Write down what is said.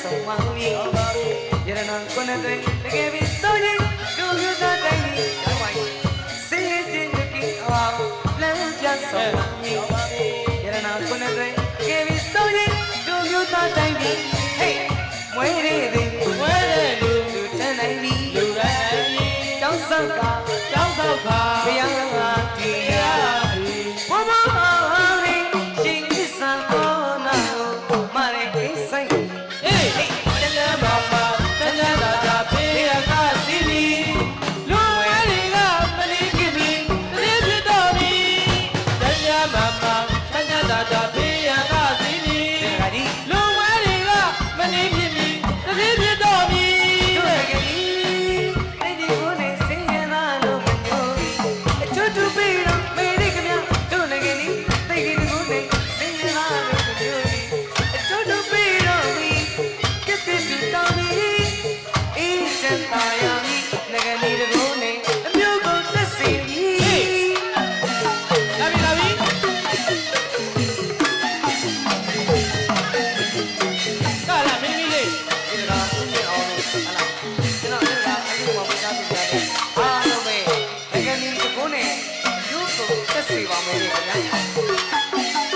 ဆုံးမမီယရနာကိုနဲ့တဲ့တကယ်ပြီးသုံးရင်ဒုညတာတိုင်းပြီးတော့ဝိုင်းစေရခြင်းတကယ်အောင်လမ်းပြဆုံးမမီယရနာကိုနဲ့တဲ့တကယ်ပြီးသုံးရင်ဒုညတာတိုင်းပြီးဟေးမွေးရည်တွေမွေးရည်လူတန်းတိုင်းပြီးလူတိုင်းပြီးတောင်းဆောက်က နဲ့လူကိုတက်စေပါမယ်ခင်ဗျာ